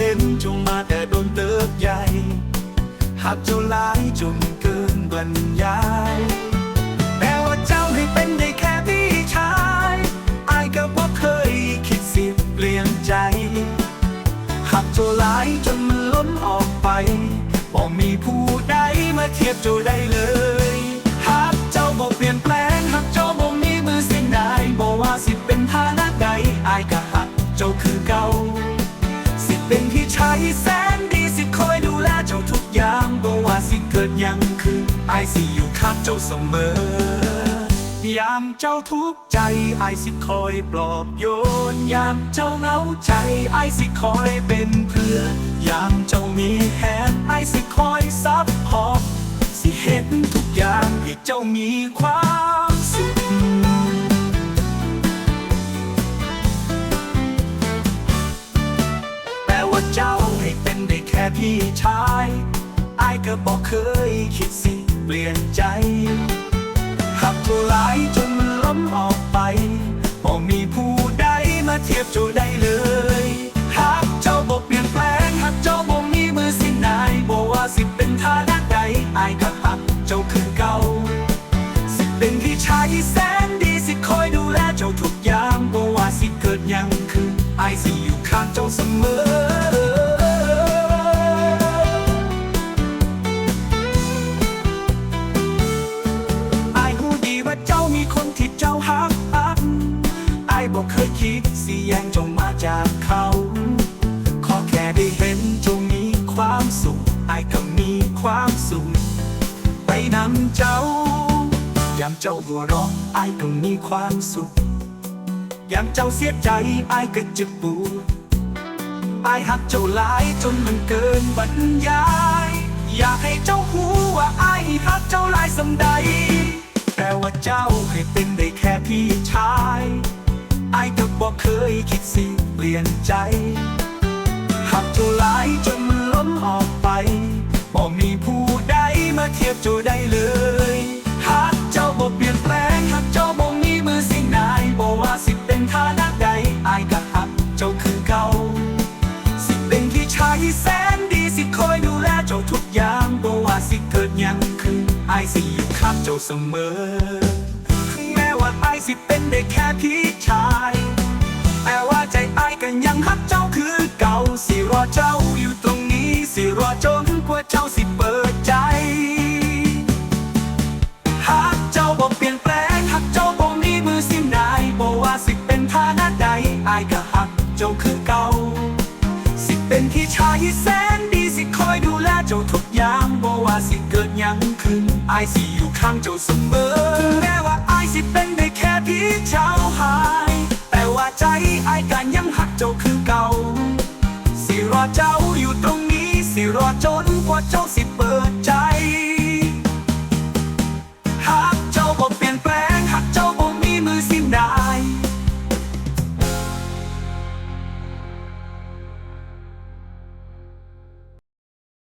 เห็นจงมาแต่โดนเติบใหญ่หักเจ้าหลายจนเกินบรรยายแม้ว่าเจ้าให้เป็นได้แค่พี่ชายอายก็บ่เคยคิดสิเปลี่ยนใจหักเจ้าหลายจนมันล้นออกไปบ่มีผู้ใดมาเทียบเจ้าได้เลยหักเจ้าบ่เปลี่ยนแปลง ไอสิอยู่ข้างเจ้าเสมอยามเจ้าทุกข์ใจไอสิคอยปลอบโยน ยามเจ้าเหงาใจไอสิคอยเป็นเพื่อนยามเจ้ามีแฮนไอสิคอยซับพอร์สิเห็นทุกอย่างให้เจ้ามีความสุขแม้ว่าเจ้าให้เป็นได้แค่พี่ชายไอก็บอกเคยคิดสิ ปลี่ยนใจ หักตัวหลายจนมันล้มออกไปบ่มีผู้ใดมาเทียบเจ้าได้เลยหักเจ้าบอกเปลี่ยนแปลงหักเจ้าบ่มีมือสิ้นนายบอกว่าสิเป็นฐานะใดอายก็หักเจ้าคือเก่า สิเป็นพี่ชายที่แสนดีสิคอยดูแลเจ้าทุกอย่างบ่ว่าสิเกิดยังขึ้นไอายสิอยู่ข้างเจ้าเสมอ ไปนำเจ้ายามเจ้าหัวเร้องอายก็มีความสุขยามเจ้าเสียใจอายก็เจ็บปวดอายหักเจ้าหลายจนมันเกินบรรยาย อยากให้เจ้าหูว่าอายหักเจ้าหลายสำใด แต่ว่าเจ้าให้เป็นได้แค่พี่ชายอายก็บอกเคยคิดสิเปลี่ยนใจหักเจ้าหลายจนมันล้นออกไปบ่มีผู้ ยบเจ้าได้เลยหักเจ้าบ่เปลี่ยนแปลงหักเจ้าบ่มีมือสิ่งใดบ่ว่าสิเป็นฐานะใดอายก็หักเจ้าคือเก่าสิเป็นพี่ชายแสนดีสิคอยดูแลเจ้าทุกอย่างบ่ว่าสิเกิดยังขึ้นอายสิอยู่ข้างเจ้าเสมอแม้ว่าอายสิเป็นได้แค่พี่ชายแต่ว่าใจอายก็ยังฮักเจ้าคือเก่าสิรอเจ้าอยู่ตรงนี้สิรอจนกว่าเจ้าสิเปิด เจ้าคือเก่า สิเป็นพี่ชายแสนดีสิคอยดูแลเจ้าทุกอย่างบ่ว่าสิเกิดยังขึ้นอสิอยู่ข้างเจ้าเสมอถึงแม้ว่าไอสิเป็นได้แค่พี่เจ้าหาย แต่ว่าใจไอกันยังหักเจ้าคือเก่า สิรอเจ้าอยู่ตรงนี้ สิรอจนกว่าเจ้าสิเปิดใจ